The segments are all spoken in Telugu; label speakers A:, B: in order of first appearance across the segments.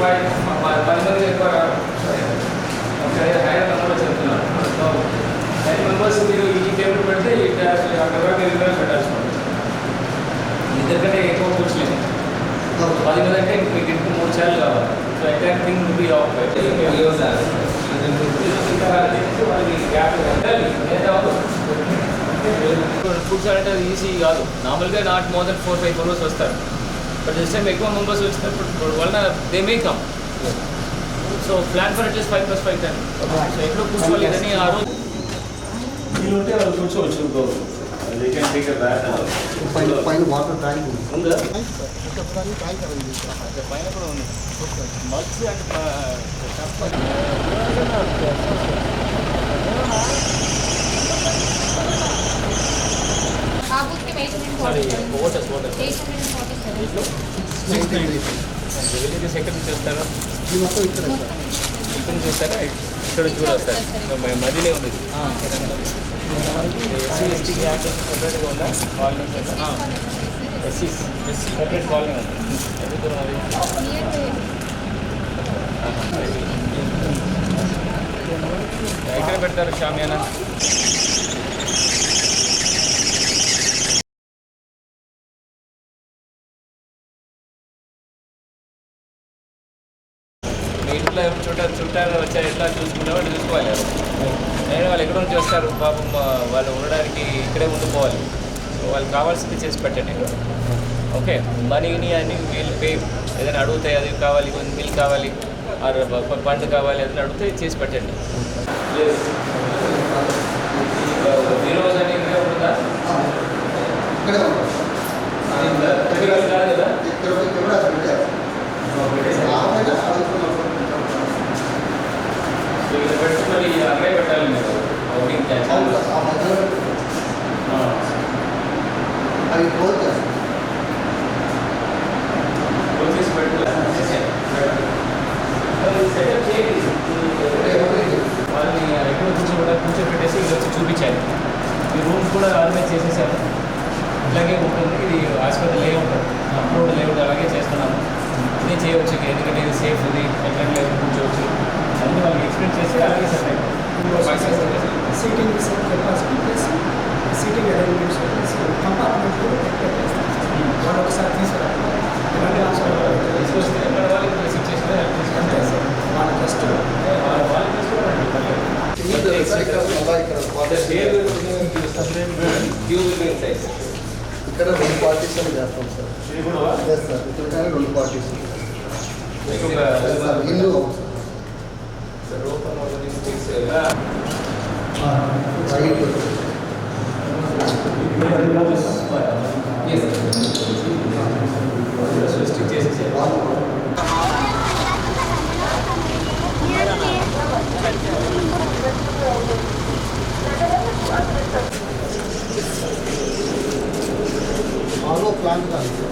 A: ఫైవ్ పది మంది ఎక్కువ రారు. ఓకే హైర్ నెంబర్ మెంబర్స్ మీరు ఈ టేబుల్ పెడితే ఈ అక్కడ వరకు మీరు ఇద్దరు పెట్టాల్సి ఉంటుంది ఇద్దరికంటే ఎక్కువ కూర్చోలేము పది మంది అంటే మీకు ఇంటికి మూడు చార్లు కావాలి so entire thing be of foods అంటే అది ఈజీ కాదు నార్మల్గా not more than four five members వస్తారు బట్ దిస్ టైం ఎక్కువ మెంబర్స్ వచ్చినప్పుడు వలన they may come so plan for at least five plus five ten so ఎక్కడ కూర్చోవాలి అని ఆ రోజు
B: వీళ్ళుంటే వాళ్ళు కూర్చోవచ్చు they can take a bat
C: పైన పైన వాటర్ ట్యాంక్ ఉంది
A: ఉందా
C: చెప్పడానికి ట్యాంక్ అరేంజ్ చేస్తాం
A: అక్కడ పైన కూడా ఉంది మగ్స్ అండ్
D: ఆ బుక్కి ఎయిట్ హండ్రెడ్
A: సారీ ఎక్కడ నుంచి
C: ఇక్కడ
A: ఇక్కడ నుంచి వస్తారా ఇక్కడ ఉంది ఎస్సీ ఎస్టీ సపరేట్గా ఉందా colony SC SC separate colony ఉంది ఎంత దూరం అది ఎక్కడ పెడతారు షామియానా నేను వాళ్ళు ఎక్కడ నుంచి వస్తారు పాపం వాళ్ళు ఉండడానికి ఇక్కడే ఉండిపోవాలి. సో వాళ్ళకి కావాల్సింది చేసి పెట్టండి. ఓకే మనీని అని వీళ్ళు పే ఏదైనా అడిగితే అది కావాలి కొంచెం బిల్ కావాలి పండు కావాలి ఏదైనా అడిగితే చేసి పెట్టండి. ఈరోజు అని ఇక్కడే ఉంటుందా
C: ఇక్కడే ఉంటాం
A: ఇక్కడ కాదు కదా
C: ఇక్కడ ఒక కెమెరా పెట్టారు ఆపైన అడుగుతున్నప్పుడు
A: సో ఇక్కడ పెట్టుకుని అక్కడే పెట్టాలి మీరు అవుటింగ్ క్యాచ్
C: అవును సార్, ఆ మధ్యలో అవి క్లోజ్ చేస్తాం
A: వచ్చేసి పెట్టు సెటప్ చేయండి వాళ్ళని ఎక్కడ కూర్చోబెట్ట కూర్చోబెట్టేసి ఇది వచ్చి చూపించాలి ఈ రూమ్స్ కూడా ఆర్గనైజ్ చేసేసారు ఇలాగే ఉంటుంది ఇది హాస్పిటల్ లేఅవుట్ అప్లోడ్ లేఅవుట్ అలాగే చేస్తున్నాము ఇది చేయవచ్చు ఎందుకంటే ఇది సేఫ్ ఉంది ఎక్కడ లేదు కూర్చోవచ్చు అన్నీ వాళ్ళకి ఎక్స్ప్లెయిన్ చేసి అలాగే సెట్ అయిపోతుంది
E: seating capacity plus seating arrangements plus కంపార్ట్మెంట్లు వాళ్ళు ఒకసారి తీసుకురావాలి ఇవన్నీ అవసరం
A: తీసుకొస్తే ఎక్కడ వాళ్ళకి రిసీవ్ చేసిన
E: అంతే సార్ వాళ్ళ జస్ట్
A: వాళ్ళ వాళ్ళకి తీసుకోవాలండి
C: సార్, ఇక్కడ మళ్ళా ఇక్కడ
A: షేర్ సైజ్
C: ఇక్కడ రెండు పార్టీస్ అని చేస్తాం సార్
A: ఇది కూడా
C: ఎస్ సార్ ఇక్కడ కానీ రెండు పార్టీస్
A: ఎక్కువ
C: సార్ あのプラント
A: なんですよ。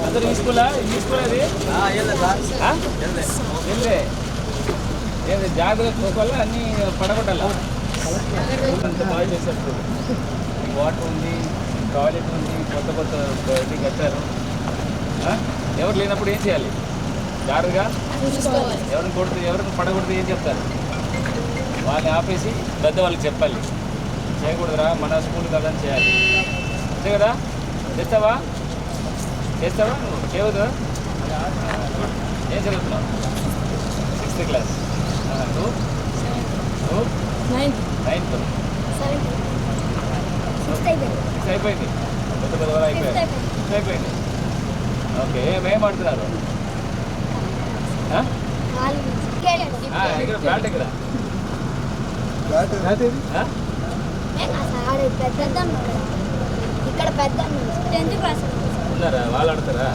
A: అందరు ఈ ఏంది జాగ్రత్త వల్ల అన్ని పడగొట్టాలా బాగా చేశారు వాటర్ ఉంది టాయిలెట్ ఉంది కొత్త కొత్త ఇది కట్టారు ఆ? ఎవరు లేనప్పుడు ఏం చేయాలి జాగ్రత్తగా ఎవరిని కొడితే ఎవరిని పడగొడితే ఏం చెప్తారు? వాళ్ళని ఆపేసి పెద్ద వాళ్ళకి చెప్పాలి. చేయకూడదురా మన స్కూల్ కదని చేయాలి. అంతే కదా? చేస్తావా? చేస్తావా నువ్వు? చేయవద్దా? ఏం చదువుతున్నావు? సిక్స్త్ క్లాస్ నువ్వు? నువ్వు?
D: నైన్త్ సిక్స్త్ అయిపోయింది.
A: పెద్ద పెద్ద వాళ్ళు అయిపోయింది. ఓకే ఏమేం ఆడుతున్నారు? ఇక్కడ బ్యాట్ ఇక్కడ ఆ?
D: ఆడ పెద్ద ఇక్కడ పెద్ద టెన్త్ క్లాస్
A: ఉన్నారా వాళ్ళు ఆడతారా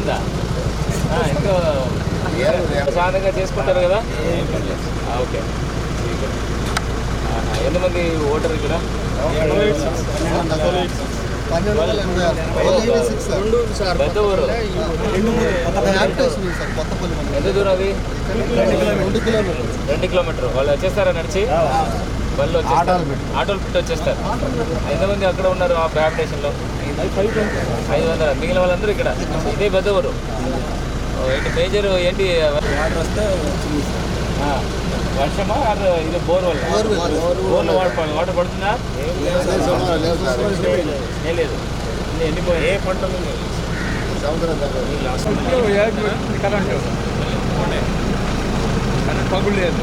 A: ఉందా? ఇంకా ప్రశాంతంగా చేసుకుంటారు కదా? ఓకే. ఎంతమంది ఓటర్ ఇక్కడ. పెద్ద ఊరు. ఎంత దూరం అది?
C: రెండు
A: కిలోమీటర్. వాళ్ళు వచ్చేస్తారా నడిచి? బళ్ళు వచ్చేస్తారు.
C: ఆటోలు పెట్టి.
A: వచ్చేస్తారు. ఎంతమంది అక్కడ ఉన్నారు ఆ ఫ్యాబ్ స్టేషన్లో ఐదు వందల మిగిలిన వాళ్ళందరూ ఇక్కడ. ఇదే పెద్ద ఊరు ఓ, ఏంటి మేజర్ ఏంటి?
E: వాటర్ వస్తే
A: ఆ, వర్షమా? అది ఇది బోర్ వల్ల. బోర్లో వాటర్ వాటర్ పడుతుందా?
C: లేదు
A: ఎండిపోయి ఏ పంట
C: సముద్రం దగ్గర.
B: పగులు లేదు.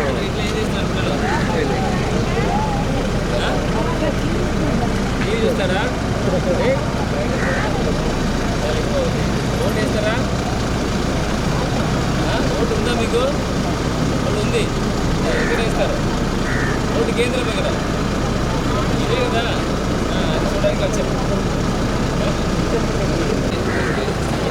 A: టీవీ చూస్తారా ఓటు వేస్తారా ఆ, ఓటు ఉందా మీకు ఓటు ఉంది ఎక్కడ వేస్తారు ఓటు కేంద్రం ఇక్కడ ఇదే కదా ఆ, అది చూడడానికి వచ్చారు స్లిప్ మీకు ఇచ్చారా ఇస్తే ఇచ్చారా మీకు ఇట్లా
E: అందరికి ఇచ్చారు